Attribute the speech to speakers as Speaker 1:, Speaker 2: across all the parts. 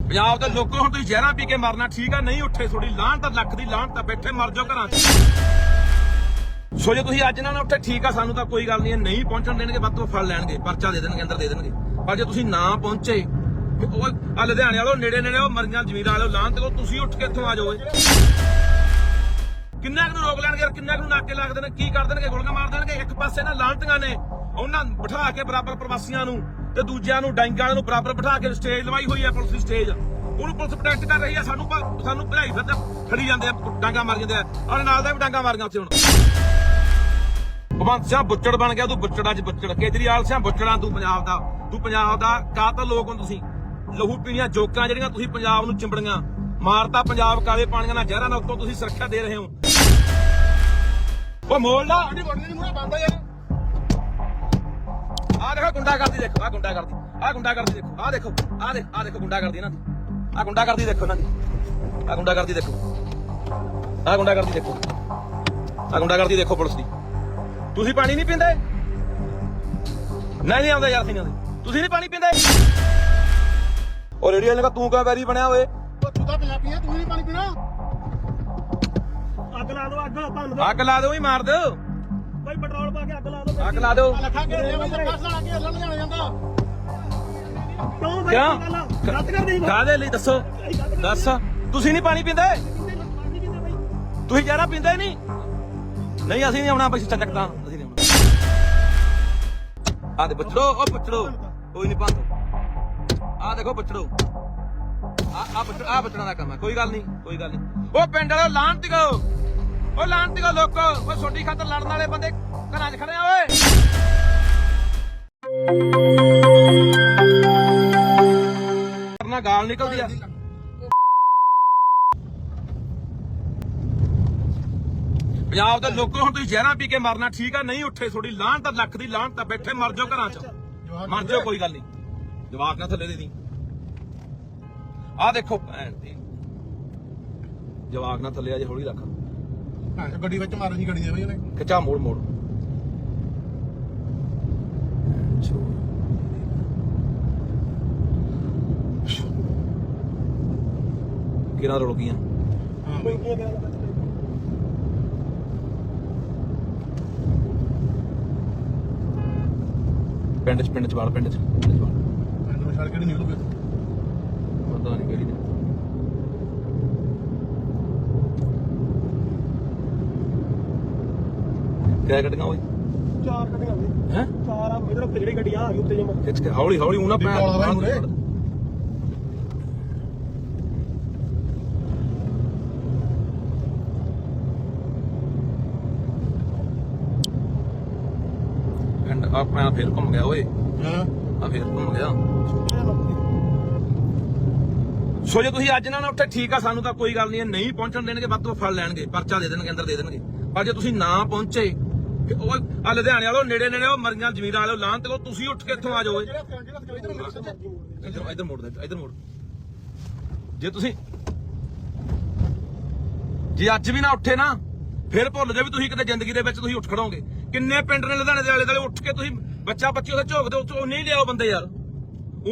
Speaker 1: ਪੰਜਾਬ ਦੇ ਲੋਕੋ ਹੁਣ ਤੁਸੀਂ ਜ਼ਹਿਰਾਂ ਪੀ ਕੇ ਮਰਨਾ, ਠੀਕ ਆ, ਨਹੀਂ ਉੱਠੇ ਥੋੜੀ ਲਾਹਣ ਤਾਂ ਲੱਖ ਦੀ ਲਾਹਣ ਤਾਂ ਬੈਠੇ, ਮਰ ਜਾਓ ਘਰਾਂ 'ਚ। ਸੋ ਜੇ ਤੁਸੀਂ ਅੱਜ ਨਾ ਉੱਠੇ, ਠੀਕ ਆ, ਸਾਨੂੰ ਤਾਂ ਕੋਈ ਗੱਲ ਨਹੀਂ ਇਹ ਨਹੀਂ ਪਹੁੰਚਣ ਦੇਣਗੇ, ਵੱਧ ਤੋਂ ਫੜ ਲੈਣਗੇ, ਪਰਚਾ ਦੇ ਦੇਣਗੇ, ਅੰਦਰ ਦੇ ਦੇਣਗੇ। ਪਰ ਜੇ ਤੁਸੀਂ ਨਾ ਪਹੁੰਚੇ, ਉਹ ਆ ਲੁਧਿਆਣੇ ਵਾਲੋ, ਨੇੜੇ ਨੇੜੇ ਉਹ ਮਰੀਆਂ ਜ਼ਮੀਰਾਂ ਵਾਲੋ ਲਾਹਣ ਤੇ ਤੁਸੀਂ ਉੱਠ ਕੇ ਇੱਥੋਂ ਆ ਜਾਓ ਕਿੰਨਾ ਕੁ ਨੂੰ ਰੋਕ ਲੈਣਗੇ ਯਾਰ ਕਿੰਨਾ ਕੁ ਨੂੰ ਨਾਕੇ ਲੱਗਦੇ ਨੇ, ਕੀ ਕਰ ਦੇਣਗੇ, ਗੋਲੀਆਂ ਮਾਰ ਦੇਣਗੇ, ਇੱਕ ਪਾਸੇ ਨਾ ਲਾਂਟੀਆਂ ਨੇ, ਉਹਨਾਂ ਬਿਠਾ ਕੇ ਬਰਾਬਰ ਪ੍ਰਵਾਸੀਆਂ ਨੂੰ। ਤੇ ਦੂਜਿਆਂ ਨੂੰ, ਡਾਂਗਾਂ ਵਾਲਿਆਂ ਨੂੰ ਬਰਾਬਰ ਬਿਠਾ ਕੇ ਸਟੇਜ ਲਵਾਈ ਹੋਈ ਹੈ ਪੁਲਿਸ ਦੀ ਸਟੇਜ ਉਹਨੂੰ ਪੁਲਿਸ ਪ੍ਰੋਟੈਕਟ ਕਰ ਰਹੀ ਹੈ, ਸਾਨੂੰ ਸਾਨੂੰ ਭਜਾਈ ਫਿਰਦੇ ਖੜੀ ਜਾਂਦੇ ਆ, ਡਾਂਗਾ ਮਾਰ ਜਾਂਦੇ ਆ। ਔਰ ਨਾਲ ਦਾ ਵੀ ਡਾਂਗਾ ਮਾਰੀਆਂ ਉੱਥੇ ਹੁਣ। ਭਗਵੰਤ ਸਿੰਘ ਬੁੱਚੜ ਬਣ ਗਿਆ, ਤੂੰ ਬੁੱਚੜਾ ਚ ਬੁੱਚੜ। ਕੇਜਰੀਵਾਲ ਸਿੰਘ ਬੁੱਚੜਾ, ਤੂੰ ਪੰਜਾਬ ਦਾ, ਤੂੰ ਪੰਜਾਬ ਦਾ ਕਾਤਲ ਲੋਕ ਹੋ ਤੁਸੀਂ? ਲਹੂ ਪੀਣੀਆਂ ਜੋਕਾਂ ਜਿਹੜੀਆਂ ਤੁਸੀਂ ਪੰਜਾਬ ਨੂੰ ਚਿੰਬੜੀਆਂ। ਮਾਰਤਾ ਪੰਜਾਬ ਕਾਲੇ ਪਾਣੀਆਂ ਨਾਲ, ਜ਼ਹਿਰਾਂ ਨਾਲ ਉੱਤੋਂ ਤੁਸੀਂ ਸੁਰੱਖਿਆ ਦੇ ਰਹੇ ਹੋ। ਉਹ ਮੋੜ ਲਾ
Speaker 2: ਸਾਡੀ ਗੋਡੀ ਨਹੀਂ ਮੂਹਰੇ ਬੰਦਾ ਯਾਰ।
Speaker 1: ਦੇਖੋ ਗੁੰਡਾ ਕਰਦੀ ਦੇਖੋ ਆ ਗੁੰਡਾ ਕਰਦੀ ਆ ਗੁੰਡਾ ਕਰਦੀ ਦੇਖੋ ਆ ਦੇਖੋ ਆ ਦੇਖ ਆ ਦੇਖੋ ਗੁੰਡਾ ਕਰਦੀ ਇਹਨਾਂ ਦੀ ਆ ਗੁੰਡਾ ਕਰਦੀ ਦੇਖੋ ਇਹਨਾਂ ਦੀ ਆ ਗੁੰਡਾ ਕਰਦੀ ਦੇਖੋ ਆ ਗੁੰਡਾ ਕਰਦੀ ਦੇਖੋ ਆ ਗੁੰਡਾ ਕਰਦੀ ਦੇਖੋ ਪੁਲਿਸ ਦੀ। ਤੁਸੀਂ ਪਾਣੀ ਨਹੀਂ ਪੀਂਦੇ? ਨਹੀਂ ਨਹੀਂ ਆਉਂਦੇ ਯਾਰ ਸਿੰਘਾਂ ਦੇ। ਤੁਸੀਂ ਨਹੀਂ ਪਾਣੀ ਪੀਂਦੇ? ਉਹ ਰੇਡੀਓ ਨੇ ਕਹਾ ਤੂੰ ਕਿਉਂ ਵੈਰੀ ਬਣਿਆ ਓਏ?
Speaker 2: ਉਹ ਤੂੰ ਤਾਂ ਪੰਜਾਬੀ ਆ ਤੂੰ ਨਹੀਂ ਪਾਣੀ ਪੀਣਾ।
Speaker 3: ਅੱਗ ਲਾ ਦਿਓ ਅੱਗ ਭੰਨ ਦਿਓ
Speaker 1: ਅੱਗ ਲਾ ਦਿਓ ਹੀ ਮਾਰ ਦਿਓ
Speaker 3: ਭਾਈ ਪੈਟਰੋਲ ਪਾ ਕੇ ਅੱਗ ਲਾ ਦਿਓ
Speaker 1: ਅੱਗ ਲਾ ਦਿਓ।
Speaker 2: ਲੱਖਾਂ ਘੇਰੇ ਵਿੱਚ ਲਾ ਕੇ ਜਾਂਦਾ
Speaker 3: ਕਿਉਂ
Speaker 1: ਕਿਉਂ ਲਈ ਦੱਸੋ? ਦੱਸ। ਤੁਸੀਂ ਨਹੀਂ ਪਾਣੀ ਪੀਂਦੇ? ਤੁਸੀਂ ਜ਼ਹਿਰਾ ਪੀਂਦੇ ਨਹੀਂ? ਨਹੀਂ ਅਸੀਂ ਨਹੀਂ ਆਉਣਾ ਬਈ ਚੱਕਦਾ ਅਸੀਂ ਨਹੀਂ ਆਉਣਾ। ਆ ਦੇ ਬੱਚੜੋ ਉਹ ਬੱਚੜੋ ਕੋਈ ਨਹੀਂ ਪੰਦ ਆ ਦੇਖੋ ਬੱਚੜੋ ਆ ਆ ਬੱਚੜ ਆ ਬੱਚੜਾਂ ਦਾ ਕੰਮ ਹੈ। ਕੋਈ ਗੱਲ ਨਹੀਂ ਕੋਈ ਗੱਲ ਨਹੀਂ। ਉਹ ਪਿੰਡ ਵਾਲੋ ਲਾਂਤੀ ਗੋ ਉਹ ਲਾਂਤੀ ਗੋ ਲੋਕੋ। ਉਹ ਛੋਟੀ ਖਾਤਰ ਲੜਨ ਵਾਲੇ ਬੰਦੇ ਘਰਾਂ 'ਚ ਖੜੇ ਆ ਓਏ। ਕਰਨਾ ਗਾਲ ਨਿਕਲਦੀ ਆ। ਪੰਜਾਬ ਦੇ ਲੋਕੋ ਹੁਣ ਤੁਸੀਂ ਜ਼ਹਿਰਾਂ ਪੀ ਕੇ ਮਰਨਾ ਠੀਕ ਆ ਨਹੀਂ ਉੱਠੇ ਥੋੜੀ ਲਾਹਣ ਤਾਂ ਲੱਖ ਦੀ ਲਾਹਣ ਤਾਂ ਬੈਠੇ ਮਰ ਜਾਓ ਘਰਾਂ 'ਚ। ਮਰ ਜਾਓ ਕੋਈ ਗੱਲ ਨਹੀਂ। ਜਵਾਕ ਨਾ ਥੱਲੇ ਦੇ ਦੀ। ਆ ਦੇਖੋ ਜਵਾਕ ਨਾ ਥੱਲੇ ਆ ਜੇ ਹੌਲੀ ਰੱਖ।
Speaker 2: ਗੱਡੀ ਵਿੱਚ ਮਾਰ ਜੀ ਗੱਡੀ ਦੇ ਬਈ ਉਹਨੇ
Speaker 1: ਖਿਚਾ ਮੋੜ ਮੋੜ। ਕਿਹਨਾਂ ਰੁਲ ਗਈਆਂ
Speaker 2: ਹਾਂ ਬਈ
Speaker 1: ਪਿੰਡ ਚ ਪਿੰਡ ਚ ਵਾਲ ਪਿੰਡ ਚ ਪਿੰਡ ਚ ਵਾਲ
Speaker 2: ਮੈਨੂੰ ਛੱਡ ਕੇ ਨਹੀਂ ਨਿਕਲੂਗੇ
Speaker 1: ਪਤਾ ਨਹੀਂ ਕਿਹੜੀ ਨੇ ਕਿਆ ਗੱਡੀਆਂ ਓਏ
Speaker 3: ਚਾਰ ਗੱਡੀਆਂ ਨੇ
Speaker 1: ਹੈ
Speaker 3: ਚਾਰ ਆ ਇਧਰ ਉੱਤੇ ਜਿਹੜੀ ਗੱਡੀ ਆ ਗਈ ਉੱਤੇ ਜਮਾ।
Speaker 1: ਖਿੱਚ ਕੇ ਹੌਲੀ ਹੌਲੀ ਉਹਨਾਂ
Speaker 2: ਦੇਖੋ ਆਲਾ ਭਾਈ ਮੁੰਡੇ।
Speaker 1: ਪਿੰਡ ਆਪਣਾ ਫੇਰ ਘੁੰਮ ਗਿਆ ਓਏ।
Speaker 2: ਹਾਂ।
Speaker 1: ਆ ਫੇਰ ਘੁੰਮ ਗਿਆ। ਸੋ ਜੇ ਤੁਸੀਂ ਅੱਜ ਨਾ ਨਾ ਉੱਠੇ ਠੀਕ ਆ ਸਾਨੂੰ ਤਾਂ ਕੋਈ ਗੱਲ ਨਹੀਂ ਇਹ ਨਹੀਂ ਪਹੁੰਚਣ ਦੇਣਗੇ ਵੱਧ ਤੋਂ ਫੜ ਲੈਣਗੇ ਪਰਚਾ ਦੇ ਦੇਣਗੇ ਅੰਦਰ ਦੇ ਦੇਣਗੇ। ਪਰ ਜੇ ਤੁਸੀਂ ਨਾ ਪਹੁੰਚੇ ਉਹ ਆ ਲੁਧਿਆਣੇ ਵਾਲੋ ਨੇੜੇ ਨੇੜੇ ਉਹ ਮਰੀਆਂ ਜ਼ਮੀਰਾਂ ਵਾਲੋ ਲਾਂ ਤੇ ਉਹ ਤੁਸੀਂ ਉੱਠ ਕੇ ਇੱਥੋਂ ਆ ਜਾਓ ਇੱਧਰ ਮੋੜ ਦੇ ਇੱਧਰ ਮੋੜ ਜੇ ਤੁਸੀਂ ਜੇ ਅੱਜ ਵੀ ਨਾ ਉੱਠੇ ਨਾ ਫਿਰ ਭੁੱਲ ਜਾ ਵੀ ਤੁਸੀਂ ਕਿਤੇ ਜ਼ਿੰਦਗੀ ਦੇ ਵਿੱਚ ਤੁਸੀਂ ਉੱਠ ਖੜੋਗੇ। ਕਿੰਨੇ ਪਿੰਡ ਨੇ ਲੁਧਿਆਣੇ ਦੇ ਆਲੇ ਦੁਆਲੇ ਉੱਠ ਕੇ ਤੁਸੀਂ ਬੱਚਾ ਬੱਚੀ ਉੱਥੇ ਝੋਕਦੇ ਉੱਥੇ ਨਹੀਂ ਲਿਆਓ ਬੰਦੇ ਯਾਰ।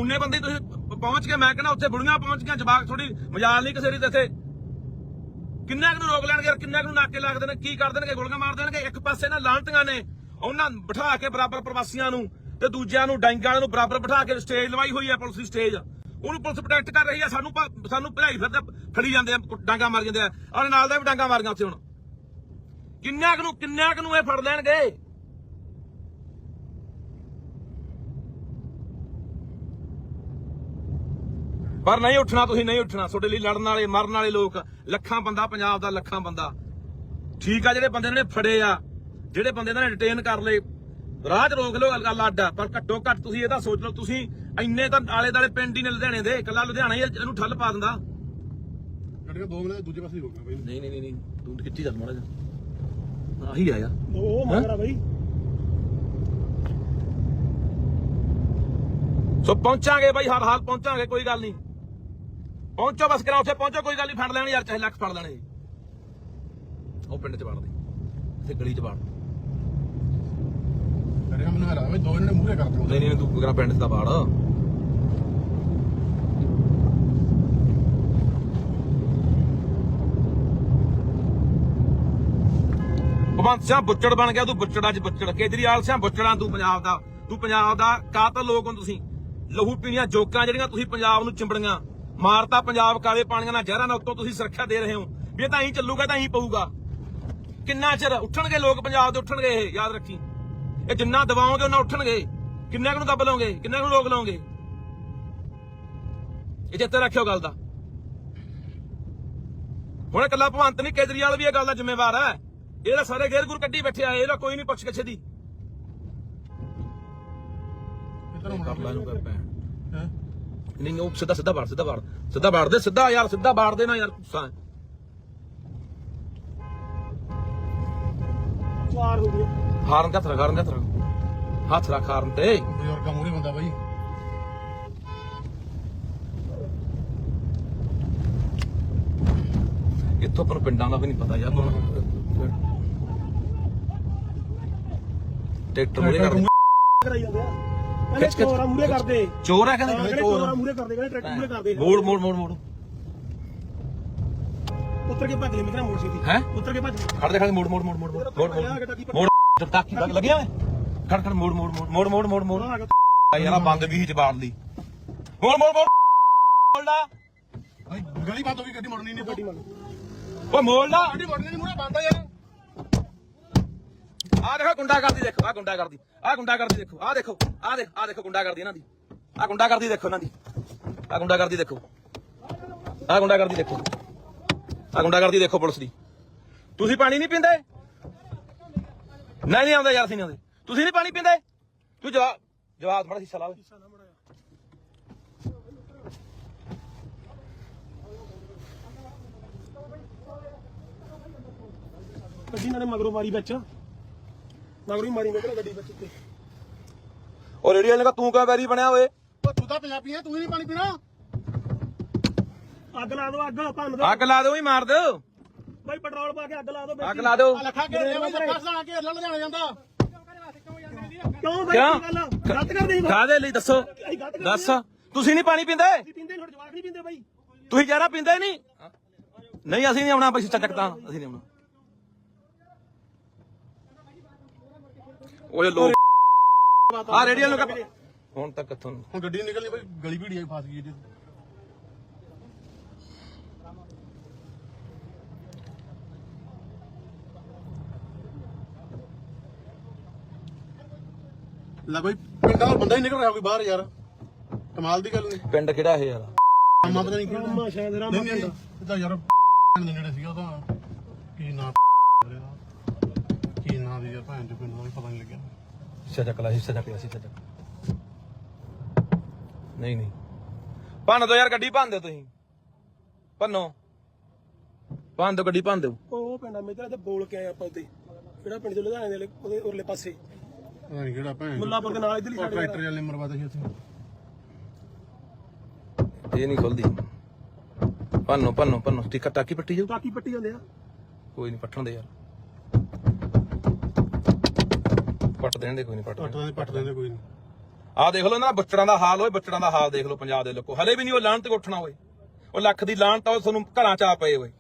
Speaker 1: ਉਨੇ ਬੰਦੇ ਤੁਸੀਂ ਪਹੁੰਚ ਕੇ ਮੈਂ ਕਹਿੰਦਾ ਉੱਥੇ ਬੁੜੀਆਂ ਪਹੁੰਚ ਗਈਆਂ ਜਵਾਕ ਥੋੜੀ ਮਜਾਲ ਨਹੀਂ ਕਿਸੇ ਦੀ ਇੱਥੇ। ਕਿੰਨਾ ਕੁ ਨੂੰ ਰੋਕ ਲੈਣਗੇ ਯਾਰ ਕਿੰਨਾ ਕੁ ਨੂੰ ਨਾਕੇ ਲੱਗਦੇ ਨੇ ਕੀ ਕਰ ਦੇਣਗੇ, ਗੋਲੀਆਂ ਮਾਰ ਦੇਣਗੇ? ਇੱਕ ਪਾਸੇ ਨਾ ਲਾਂਟੀਆਂ ਨੇ, ਉਹਨਾਂ ਬਿਠਾ ਕੇ ਬਰਾਬਰ ਪ੍ਰਵਾਸੀਆਂ ਨੂੰ ਤੇ ਦੂਜਿਆਂ ਨੂੰ, ਡਾਂਗਾਂ ਵਾਲਿਆਂ ਨੂੰ ਬਰਾਬਰ ਬਿਠਾ ਕੇ ਸਟੇਜ ਲਵਾਈ ਹੋਈ ਹੈ ਪੁਲਿਸ ਦੀ ਸਟੇਜ। ਉਹਨੂੰ ਪੁਲਿਸ ਪ੍ਰੋਟੈਕਟ ਕਰ ਰਹੀ ਹੈ, ਸਾਨੂੰ ਸਾਨੂੰ ਭਜਾਈ ਫਿਰਦੇ, ਫੜੀ ਜਾਂਦੇ ਆ ਡਾਂਗਾ ਮਾਰ ਜਾਂਦੇ ਆ। ਔਰ ਨਾਲ ਦਾ ਵੀ ਡਾਂਗਾ ਮਾਰੀਆਂ ਉੱਥੇ ਹੁਣ। ਕਿੰਨਾ ਕੁ ਨੂੰ, ਕਿੰਨਾ ਕੁ ਨੂੰ ਇਹ ਫੜ ਲੈਣਗੇ? ਪਰ ਨਹੀਂ ਉੱਠਣਾ ਤੁਸੀਂ ਨਹੀਂ ਉੱਠਣਾ। ਤੁਹਾਡੇ ਲਈ ਲੜਨ ਵਾਲੇ ਮਰਨ ਵਾਲੇ ਲੋਕ ਲੱਖਾਂ ਬੰਦਾ ਪੰਜਾਬ ਦਾ ਲੱਖਾਂ ਬੰਦਾ। ਠੀਕ ਆ ਜਿਹੜੇ ਬੰਦੇ ਨੇ ਫੜੇ ਆ ਜਿਹੜੇ ਬੰਦੇ ਇਹਨਾਂ ਨੇ ਡਿਟੇਨ ਕਰ ਲਏ। ਰਾਹ 'ਚ ਰੋਕ ਲਓ ਗੱਲ ਅੱਡ ਆ ਪਰ ਘੱਟੋ ਘੱਟ ਤੁਸੀਂ ਇਹਦਾ ਸੋਚ ਲਓ ਤੁਸੀਂ ਇੰਨੇ ਤਾਂ ਆਲੇ ਦਾਲੇ ਪਿੰਡ ਹੀ ਨੇ ਲੁਧਿਆਣੇ ਦੇ ਇਕੱਲਾ ਲੁਧਿਆਣਾ ਹੀ ਇਹਨੂੰ ਠੱਲ ਪਾ ਦਿੰਦਾ।
Speaker 2: ਗੱਡੀਆਂ ਦੋ ਮਿੰਟ ਦੂਜੇ ਪਾਸੇ ਹੀ ਰੋਕਣਾ ਬਈ।
Speaker 1: ਨਹੀਂ ਨਹੀਂ ਨਹੀਂ ਨਹੀਂ ਤੂੰ ਕਿੱਥੇ ਚੱਲ ਮਾੜਾ ਜਿਹਾ। ਆਹੀ ਆਇਆ
Speaker 3: ਉਹ ਮਾਰਾ ਬਾਈ।
Speaker 1: ਸੋ ਪਹੁੰਚਾਂਗੇ ਬਾਈ ਹਰ ਹਾਲ ਪਹੁੰਚਾਂਗੇ ਕੋਈ ਗੱਲ ਨਹੀਂ। ਪਹੁੰਚੋ ਬਸ ਕਰਾ ਉੱਥੇ ਪਹੁੰਚੋ ਕੋਈ ਗੱਲ ਨਹੀਂ ਫੜ ਲੈਣੀ ਯਾਰ ਚਾਹੇ ਲੱਖ ਫੜ ਲੈਣੇ ਉਹ ਪਿੰਡ ਚ ਵੜ ਦੇ ਇੱਥੇ ਗਲੀ ਚ ਵੜ
Speaker 2: ਕਰਿਆ ਮਨ ਹਰਾਵੇ ਦੋ ਜਣੇ ਮੂਹਰੇ ਕਰ ਦਿੰਦੇ
Speaker 1: ਨਹੀਂ ਨਹੀਂ ਤੂੰ ਕਰਾ ਪਿੰਡ ਦਾ ਵੜ। ਭਗਵੰਤ ਸਿੰਘ ਬੁੱਚੜ ਬਣ ਗਿਆ ਤੂੰ ਬੁੱਚੜਾਂ 'ਚ ਬੁੱਚੜ। ਕੇਜਰੀਵਾਲ ਸਿੰਘ ਬੁੱਚੜਾਂ ਤੂੰ ਪੰਜਾਬ ਦਾ। ਤੂੰ ਪੰਜਾਬ ਦਾ ਕਾਤਲ ਲੋਕ ਹੋ ਤੁਸੀਂ। ਲਹੂ ਪੀਣੀਆਂ ਜੋਕਾਂ ਜਿਹੜੀਆਂ ਤੁਸੀਂ ਪੰਜਾਬ ਨੂੰ ਚਿੰਬੜੀਆਂ। ਮਾਰਤਾ ਪੰਜਾਬ ਕਾਲੇ ਪਾਣੀਆਂ ਨਾਲ ਜ਼ਹਿਰਾਂ ਨਾਲ ਉੱਤੋਂ ਤੁਸੀਂ ਸੁਰੱਖਿਆ ਦੇ ਰਹੇ ਹੋ। ਵੀ ਇਹ ਤਾਂ ਐਂ ਚੱਲੂਗਾ ਤਾਂ ਐਂ ਪਊਗਾ। ਕਿੰਨਾ ਚਿਰ ਉੱਠਣਗੇ ਲੋਕ ਪੰਜਾਬ ਦੇ ਉੱਠਣਗੇ ਇਹ ਯਾਦ ਰੱਖੀ। ਇਹ ਜਿੰਨਾ ਦਬਾਓਗੇ ਉਹਨਾਂ ਉੱਠਣਗੇ। ਕਿੰਨੇ ਕੁ ਨੂੰ ਦੱਬ ਲਓਗੇ ਕਿੰਨੇ ਕੁ ਨੂੰ ਰੋਕ ਲਓਗੇ? ਇਹ ਚੇਤੇ ਰੱਖਿਓ ਗੱਲ ਦਾ। ਹੁਣ ਇਕੱਲਾ ਭਵੰਤ ਨਹੀਂ ਕੇਜਰੀਵਾਲ ਵੀ ਇਹ ਗੱਲ ਦਾ ਜ਼ਿੰਮੇਵਾਰ ਹੈ। ਇਹਦਾ ਸਾਰੇ ਗੇਰ ਗੁਰ ਕੱਢੀ ਬੈਠਿਆ ਇਹਦਾ ਕੋਈ ਨਹੀਂ ਪੁੱਛ ਕਿਛੇ ਦੀ
Speaker 2: ਕਿੱਧਰ ਨੂੰ
Speaker 1: ਕਰ ਲੈ ਨੂੰ ਕਰ ਪੈ
Speaker 2: ਹੈ?
Speaker 1: ਨਹੀਂ ਉਹ ਸਿੱਧਾ ਸਿੱਧਾ ਬਾੜ ਸਿੱਧਾ ਬਾੜ। ਸਿੱਧਾ ਬਾੜ ਦੇ ਸਿੱਧਾ ਯਾਰ ਸਿੱਧਾ ਬਾੜ ਦੇ ਨਾ ਯਾਰ ਗੁੱਸਾ ਹੈ।
Speaker 3: ਚਾਰ ਹੋ ਗਏ।
Speaker 1: ਹਾਰਨ ਦਾ ਹੱਥ ਰੱਖ ਹਾਰਨ ਦਾ ਹੱਥ ਰੱਖ। ਹੱਥ ਰੱਖ ਹਾਰਨ ਤੇ।
Speaker 2: ਬਜ਼ੁਰਗਾਂ ਮੂਰੇ ਬੰਦਾ ਬਾਈ।
Speaker 1: ਇੱਥੋਂ ਪਰ ਪਿੰਡਾਂ ਦਾ ਵੀ ਨਹੀਂ ਪਤਾ ਯਾਰ ਟਰੈਕਟਰ ਮੂਰੇ ਕਰ ਦੇ।
Speaker 3: ਕਰਾਈ ਜਾਂਦੇ ਆ। ਕਹਿੰਦੇ
Speaker 1: ਖਿੱਚ- ਖਿੱਚ-
Speaker 3: ਚੋਰਾ ਮੂਰੇ ਕਰਦੇ।
Speaker 1: ਚੋਰ ਹੈ
Speaker 3: ਹਾਂ,
Speaker 1: ਕਹਿੰਦੇ
Speaker 3: ਕਹਿੰਦੇ ਚੋਰਾ ਮੂਰੇ ਕਰਦੇ ਕਹਿੰਦੇ ਟਰੈਕਟਰ ਮੂਰੇ ਕਰਦੇ।
Speaker 1: ਮੋੜ ਮੋੜ ਮੋੜ ਮੋੜ।
Speaker 3: ਉੱਤਰ ਕੇ ਭੱਜ ਲੈ ਮੇਰਾ ਮੋੜ ਸੀ
Speaker 1: ਹੈਂ?
Speaker 3: ਉੱਤਰ ਕੇ ਭੱਜ
Speaker 1: ਖੜ ਦੇ ਖੜ ਦੇ, ਮੋੜ ਮੋੜ ਮੋੜ ਮੋੜ। ਮੋੜ ਮੋੜ। ਮੋੜ। ਮੋੜ ਟਾਕੀ ਲੱਗ ਲੱਗਿਆ ਓਏ। ਖੜ ਖੜ ਮੋੜ ਮੋੜ ਮੋੜ ਮੋੜ ਮੋੜ ਮੋੜ। ਮੋੜ
Speaker 3: ਆ ਗਿਆ
Speaker 1: ਯਾਰਾ ਬੰਦ ਵੀ ਜਵਾੜ ਲਈ ਮੋੜ ਮੋੜ ਮੋੜ। ਮੋੜਦਾ
Speaker 2: ਗਲੀ ਹੋ ਗਈ ਗੱਡੀ ਮੁੜਨੀ ਨਹੀਂ
Speaker 3: ਗੱਡੀ ਮੰਨ
Speaker 1: ਓਏ ਮੋੜਦਾ
Speaker 2: ਗੱਡੀ ਮੁੜਨੀ ਨਹੀਂ ਮੂਰੇ ਬੰਦ ਆ ਯਾਰ।
Speaker 1: ਆ ਦੇਖੋ ਗੁੰਡਾ ਕਰਦੀ ਦੇਖੋ, ਆ ਗੁੰਡਾ ਕਰਦੀ ਆ ਗੁੰਡਾ ਕਰਦੀ ਦੇਖੋ, ਆ ਦੇਖੋ, ਆ ਦੇਖ, ਆ ਦੇਖੋ ਗੁੰਡਾ ਕਰਦੀ ਇਹਨਾਂ ਦੀ, ਆ ਗੁੰਡਾ ਕਰਦੀ ਦੇਖੋ ਇਹਨਾਂ ਦੀ, ਆ ਗੁੰਡਾ ਕਰਦੀ ਦੇਖੋ, ਆ ਗੁੰਡਾ ਕਰਦੀ ਦੇਖੋ, ਆ ਗੁੰਡਾ ਕਰਦੀ ਦੇਖੋ ਪੁਲਿਸ ਦੀ। ਤੁਸੀਂ ਪਾਣੀ ਨਹੀਂ ਪੀਂਦੇ? ਨਹੀਂ ਨਹੀਂ ਆਉਂਦਾ ਯਾਰ ਅਸੀਂ ਨਹੀਂ ਆਉਂਦੇ ਤੁਸੀਂ ਨਹੀਂ ਪਾਣੀ ਪੀਂਦੇ? ਤੂੰ ਜਵਾਬ ਜਵਾਬ ਥੋੜਾ ਹਿੱਸਾ ਲਾ ਓਏ
Speaker 3: ਗੱਡੀ ਮਗਰੋਂ ਮਾਰੀ ਵਿੱਚ। ਮਗਰੋਂ ਹੀ ਮਾਰੀ ਵਿੱਚ ਗੱਡੀ ਵਿੱਚ ਉੱਤੇ।
Speaker 1: ਉਹ ਰੇਡੀਓ ਵਾਲੇ ਦਾ ਤੂੰ ਕਿਉਂ ਵੈਰੀ ਬਣਿਆ ਓਏ?
Speaker 2: ਉਹ ਤੂੰ ਤਾਂ ਪੰਜਾਬੀ ਆ ਤੂੰ ਹੀ ਨਹੀਂ ਪਾਣੀ ਪੀਣਾ।
Speaker 3: ਅੱਗ ਲਾ ਦਿਓ ਅੱਗ ਭੰਨ ਦਿਓ।
Speaker 1: ਅੱਗ ਲਾ ਦਿਓ ਹੀ ਮਾਰ ਦਿਓ।
Speaker 3: ਬਾਈ ਪੈਟਰੋਲ ਪਾ ਕੇ ਅੱਗ ਲਾ ਦਿਓ ਵਿੱਚ
Speaker 1: ਅੱਗ ਲਾ ਦਿਓ।
Speaker 2: ਆ ਲੱਖਾ ਬਾਈ ਲੱਖਾ ਸਣਾ ਘੇਰ ਲੈ ਲੁਧਿਆਣਾ ਜਾਂਦਾ।
Speaker 3: ਕਿਉਂ ਬਾਈ
Speaker 1: ਕਿਉਂ?
Speaker 3: ਕੀ ਗੱਲ? ਗਲਤ ਕਰਦੇ
Speaker 1: ਕਾਦੇ ਲਈ ਦੱਸੋ।
Speaker 3: ਅਸੀਂ ਗਲਤ ਕਰਦੇ
Speaker 1: ਦੱਸ। ਤੁਸੀਂ ਨਹੀਂ ਪਾਣੀ ਪੀਂਦੇ?
Speaker 3: ਅਸੀਂ ਪੀਂਦੇ ਥੋੜੇ ਜਵਾਕ ਨਹੀਂ ਪੀਂਦੇ ਬਾਈ।
Speaker 1: ਤੁਸੀਂ ਜਰਾ ਪੀਂਦੇ ਨਹੀਂ? ਨਹੀਂ ਅਸੀਂ ਨਹੀਂ ਆਉਣਾ ਬਈ ਚੱਕ ਤਾਂ ਅਸੀਂ ਨਹੀਂ ਆਉਣਾ। ਓਏ ਲੋਕ। ਆ ਰੇਡੀਅਲ ਨੂੰ ਕੱਪ ਹੁਣ ਤੱਕ ਕਿੱਥੋਂ
Speaker 2: ਹੁਣ ਗੱਡੀ ਨਿਕਲਣੀ ਬਾਈ ਗਲੀ ਭੀੜੀ ਆ ਫਸ ਗਈ ਜੀ। ਲੈ ਬਾਈ ਪਿੰਡਾਂ ਦਾ ਬੰਦਾ ਹੀ ਨਿਕਲ ਰਿਹਾ ਕੋਈ ਬਾਹਰ ਯਾਰ। ਕਮਾਲ ਦੀ ਗੱਲ ਨਹੀਂ
Speaker 1: ਪਿੰਡ ਕਿਹੜਾ ਇਹ ਯਾਰ?
Speaker 2: ਮਾਮਾ ਪਤਾ ਨਹੀਂ ਕਿਹੜਾ।
Speaker 3: ਰਾਮਾ ਸ਼ਾਇਦ ਰਾਮਾ
Speaker 2: ਨਹੀਂ ਨਹੀਂ ਇਹਦਾ ਯਾਰ ਦੇ ਨੇੜੇ ਸੀਗਾ ਉਹਦਾ ਕੀ ਨਾਂ ਕੀ ਨਾਂ ਦੀ ਯਾਰ ਭੈਣ ਚੋ ਪਿੰਡ ਦਾ ਵੀ ਪਤਾ ਨਹੀਂ ਲੱਗਿਆ।
Speaker 1: ਹਿੱਸਾ ਚੱਕ ਲੈ ਹਿੱਸਾ ਚੱਕ ਲੈ ਹਿੱਸਾ ਚੱਕ ਨਹੀਂ ਨਹੀਂ। ਭੰਨ ਦਿਓ ਯਾਰ ਗੱਡੀ ਭੰਨ ਦਿਓ ਤੁਸੀਂ। ਭੰਨੋ। ਭੰਨ ਦਿਓ ਗੱਡੀ ਭੰਨ ਦਿਓ।
Speaker 3: ਉਹ ਪਿੰਡ ਆ ਮੇਰਾ ਤੇ ਬੋਲ ਕੇ ਆਏ ਆਪਾਂ ਉੱਤੇ ਕਿਹੜਾ ਪਿੰਡ ਦੇ ਲੁਧਿਆਣੇ ਦੇ ਉਹਦੇ ਉਰਲੇ ਪਾਸੇ।
Speaker 2: ਪਤਾ ਨਹੀਂ ਕਿਹੜਾ ਭੈਣ। ਚੋ।
Speaker 3: ਮੁੱਲਾਪੁਰ ਦੇ ਨਾਲ ਇਧਰਲੀ
Speaker 2: ਉਹ
Speaker 3: ਸਾਈਡ
Speaker 2: ਟਰੈਕਟਰ ਵਾਲੇ ਮਰਵਾਦਾ ਸੀ ਉੱਥੇ।
Speaker 1: ਇਹ ਨਹੀਂ ਖੁੱਲਦੀ। ਭੰਨੋ ਭੰਨੋ ਭੰਨੋ। ਟਿਕਟ ਟਾਕੀ ਪੱਟੀ ਜਾਓ
Speaker 3: ਟਾਕੀ ਪੱਟੀ ਜਾਂਦੇ ਆ।
Speaker 1: ਕੋਈ ਨਹੀਂ ਪੱਟਣ ਦੇ ਯਾਰ। ਪੱਟ ਦੇਣ ਦੇ ਕੋਈ ਨਹੀਂ ਪੱਟ
Speaker 2: ਪੱਟ ਦੇ ਪੱਟ ਦੇ ਕੋਈ ਨਹੀਂ।
Speaker 1: ਆ ਦੇਖ ਲਓ ਇਹਨਾਂ ਬੱਚੜਾਂ ਦਾ ਹਾਲ ਓਏ ਬੱਚੜਾਂ ਦਾ ਹਾਲ ਦੇਖ ਲਓ ਪੰਜਾਬ ਦੇ ਲੋਕੋ। ਹਲੇ ਵੀ ਨਹੀਂ ਉਹ ਲਾਹਣ ਤੇ ਉੱਠਣਾ ਓਏ। ਉਹ ਲੱਖ ਦੀ ਲਾਹਣ ਤਾਂ ਉਹ ਤੁਹਾਨੂੰ ਘਰਾਂ ਚ ਆ ਪਏ ਓਏ।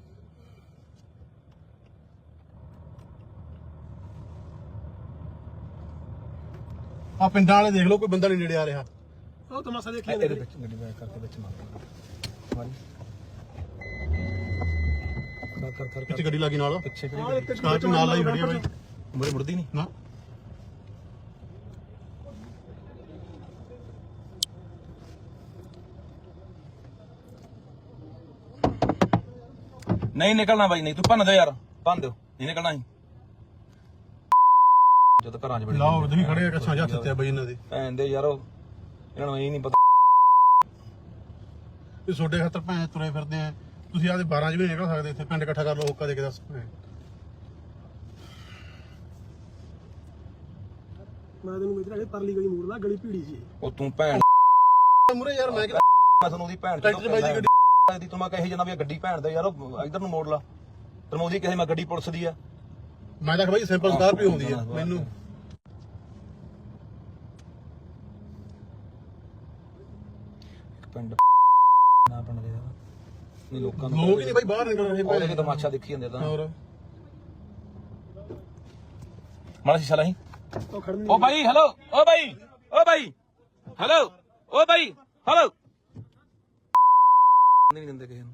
Speaker 2: ਆ ਪਿੰਡਾਂ ਵਾਲੇ ਦੇਖ ਲਓ ਕੋਈ ਬੰਦਾ ਨਹੀਂ ਨੇੜੇ ਆ ਰਿਹਾ।
Speaker 3: ਉਹ ਤਮਾਸ਼ਾ ਦੇਖੀ
Speaker 1: ਇਹਦੇ
Speaker 3: ਜਾਂਦੇ
Speaker 1: ਵਿੱਚ ਗੱਡੀ ਬੈਕ ਕਰਕੇ ਵਿੱਚ ਮਾਰ ਕਰ ਕਰ ਕਰ
Speaker 2: ਪਿੱਛੇ ਗੱਡੀ ਲੱਗੀ ਨਾਲ।
Speaker 1: ਪਿੱਛੇ
Speaker 3: ਆਹ
Speaker 1: ਕਿਹੜੀ
Speaker 3: ਇੱਕ
Speaker 2: ਸਕਾਚ ਨਾਲ ਲਾਈ ਖੜੀ ਆ ਬਾਈ?
Speaker 1: ਮੁਰੇ ਮੁੜਦੀ ਨਹੀਂ।
Speaker 2: ਨਾ।
Speaker 1: ਨਹੀਂ ਨਿਕਲਣਾ ਬਾਈ ਨਹੀਂ ਤੂੰ ਭੰਨ ਦੇ ਯਾਰ ਭੰਨ ਦਿਓ ਨਹੀਂ ਨਿਕਲਣਾ ਹੀ ਜਦ ਘਰਾਂ 'ਚ ਬੜੇ
Speaker 2: ਲਾਹੌਰ ਦੇ ਵੀ ਖੜੇ ਆ ਕੱਛਾਂ ਜੱਥ ਤੇ ਆ ਬਾਈ ਇਹਨਾਂ ਦੇ।
Speaker 1: ਭੈਣ ਦੇ ਯਾਰ ਉਹ ਇਹਨਾਂ ਨੂੰ ਇਹ ਨਹੀਂ ਪਤਾ।
Speaker 2: ਇਹ ਛੋਡੇ ਖਾਤਰ ਭੈਣ ਤੁਰੇ ਫਿਰਦੇ ਆ। ਤੁਸੀਂ ਆਦੇ 12 ਚ ਵੀ ਨਹੀਂ ਨਿਕਲ ਸਕਦੇ ਇੱਥੇ ਪਿੰਡ ਇਕੱਠਾ ਕਰ ਲਓ ਹੋਕਾ ਦੇ ਕੇ ਦੱਸ ਭੈਣ।
Speaker 3: ਮੈਂ ਤੈਨੂੰ ਮੇਰਾ ਇਹ ਪਰਲੀ ਗਲੀ ਮੋੜਦਾ ਗਲੀ ਭੀੜੀ ਸੀ
Speaker 1: ਉਹ ਤੂੰ ਭੈਣ
Speaker 2: ਮੂਰੇ ਯਾਰ ਮੈਂ
Speaker 1: ਮੈਂ ਤੁਹਾਨੂੰ ਉਹਦੀ ਭੈਣ
Speaker 2: ਟਰੈਕਟਰ 'ਚ ਬਾਈ ਦੀ ਗੱਡੀ
Speaker 1: ਦੀ ਤੂੰ ਮੈਂ ਕਹੀ ਜਾਂਦਾ ਵੀ ਇਹ ਗੱਡੀ ਭੈਣ ਦਾ ਯਾਰ ਉਹ ਇਧਰ ਨੂੰ ਮੋੜ ਲਾ। ਉਹਦੀ ਕਹੇ ਮੈਂ ਗੱਡੀ ਪੁਲਿਸ ਦੀ ਆ।
Speaker 2: ਮੈਂ ਤਾਂ ਬਾਈ ਸਿੰਪਲ ਸਕਾਰਪੀਓ ਹੁੰਦੀ ਆ ਮੈਨੂੰ।
Speaker 1: ਇੱਕ ਪਿੰਡ ਨਾ ਪਿੰਡ ਦੇ ਯਾਰ ਨਹੀਂ ਲੋਕਾਂ ਨੂੰ
Speaker 2: ਲੋਕ ਹੀ ਨਹੀਂ ਬਾਈ ਬਾਹਰ ਨਿਕਲ ਰਹੇ
Speaker 1: ਉਹਦੇ ਵੀ ਤਮਾਸ਼ਾ ਦੇਖੀ ਜਾਂਦੇ ਤਾਂ।
Speaker 2: ਹੋਰ।
Speaker 1: ਮਾੜਾ ਸ਼ੀਸ਼ਾ ਲਾਈ।
Speaker 3: ਉਹ ਖੜਨ
Speaker 1: ਓ ਬਾਈ ਹੈਲੋ ਓ ਬਾਈ ਓ ਬਾਈ ਹੈਲੋ ਓ ਬਾਈ ਹੈਲੋ ਨਹੀਂ ਦਿੰਦੇ ਕਿਸੇ ਨੂੰ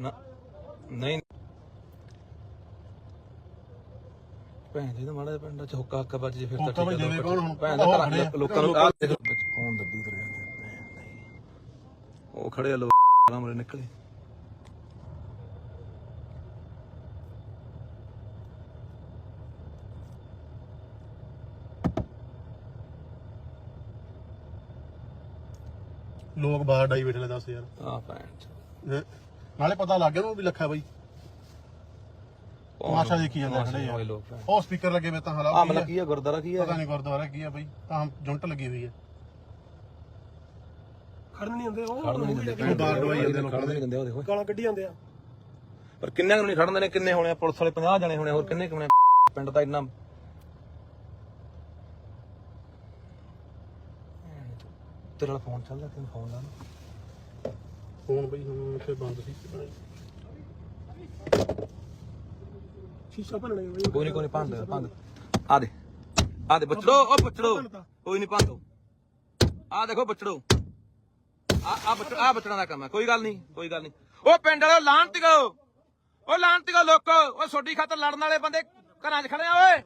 Speaker 1: ਨਾ ਨਹੀਂ ਭੈਣ ਜੀ ਦਾ ਮਾੜਾ ਪਿੰਡ ਚ ਹੁੱਕਾ ਹੱਕਾ ਵੱਜ ਜੇ ਫਿਰ ਤਾਂ ਠੀਕ
Speaker 2: ਹੁਣ?
Speaker 1: ਭੈਣ ਦਾ ਘਰਾਂ ਲੋਕਾਂ ਨੂੰ ਆਹ ਦੇਖ ਫੋਨ ਦੱਬੀ ਤੁਰ ਜਾਂਦੇ। ਉਹ ਖੜੇ ਆ ਲੋਕ ਮਰੇ ਨਿਕਲੇ
Speaker 2: ਲੋਕ ਬਾਹਰ ਡਾਈ ਬੈਠੇ ਨੇ ਦੱਸ ਯਾਰ।
Speaker 1: ਆ ਭੈਣ ਚ
Speaker 2: ਹੈਂ। ਨਾਲੇ ਪਤਾ ਲੱਗ ਗਿਆ ਨੂੰ ਵੀ ਲੱਖਾ ਬਾਈ। ਤਮਾਸ਼ਾ ਦੇਖੀ ਜਾਂਦੇ ਖੜੇ ਯਾਰ
Speaker 1: ਲੋਕ ਭੈਣ।
Speaker 2: ਉਹ ਸਪੀਕਰ ਲੱਗੇ ਵੇ ਤਾਂ
Speaker 1: ਆ
Speaker 2: ਹਾਲਾ
Speaker 1: ਮਤਲਬ ਕੀ ਆ? ਗੁਰਦਾਰਾ ਕੀ ਆ?
Speaker 2: ਪਤਾ ਨਹੀਂ ਗੁਰਦੁਆਰਾ ਕੀ ਆ ਬਾਈ। ਤਾਂ ਜੁੰਟ ਲੱਗੀ ਹੋਈ ਹੈ
Speaker 3: ਖੜਨ ਨਹੀਂ ਹੁੰਦੇ ਉਹ।
Speaker 1: ਖੜਨ ਨਹੀਂ ਦਿੰਦੇ
Speaker 2: ਬਾਹਰ ਡਵਾਈ ਜਾਂਦੇ ਲੋਕਾਂ
Speaker 1: ਖੜਨ ਨਹੀਂ ਦਿੰਦੇ ਉਹ ਦੇਖੋ।
Speaker 3: ਗਾਲਾਂ ਕੱਢੀ ਜਾਂਦੇ ਆ।
Speaker 1: ਪਰ ਕਿੰਨੇ ਨੂੰ ਨਹੀਂ ਖੜਨਦੇ ਨੇ ਕਿੰਨੇ ਹੋਣੇ ਆ? ਪੁਲਿਸ ਵਾਲੇ 50 ਜਣੇ ਹੋਣੇ ਆ, ਹੋਰ ਕਿੰਨੇ ਕੁ ਹੋਣੇ ਆ? ਪਿੰਡ ਦਾ ਇੰਨਾ ਤੇਰਾ ਵਾਲਾ ਫੋਨ ਚੱਲਦਾ ਤੈਨੂੰ ਫੋਨ ਲਾ।
Speaker 2: ਫੋਨ ਬਈ ਹੁਣ ਇੱਥੇ ਬੰਦ ਸੀ
Speaker 3: ਸ਼ੀਸ਼ਾ ਭੰਨਣੇ ਬਈ।
Speaker 1: ਕੋਈ ਨਹੀਂ ਕੋਈ ਨਹੀਂ ਭੰਦ ਆ ਦੇ ਆ ਦੇ ਬੱਚੜੋ ਉਹ ਬੱਚੜੋ ਕੋਈ ਨਹੀਂ ਭੰਦੋ ਆ ਦੇਖੋ ਬੱਚੜੋ ਆ ਆ ਬੱਚੜ ਆ ਬੱਚੜਾਂ ਦਾ ਕੰਮ ਹੈ ਕੋਈ ਗੱਲ ਨਹੀਂ ਕੋਈ ਗੱਲ ਨਹੀਂ ਉਹ ਪਿੰਡ ਵਾਲੋ ਲਾਂਤੀਓ ਉਹ ਲਾਂਤੀਓ ਲੋਕੋ। ਉਹ ਛੋਡੀ ਖਾਤਰ ਲੜਨ ਵਾਲੇ ਬੰਦੇ ਘਰਾਂ 'ਚ ਖੜੇ ਆ ਓਏ।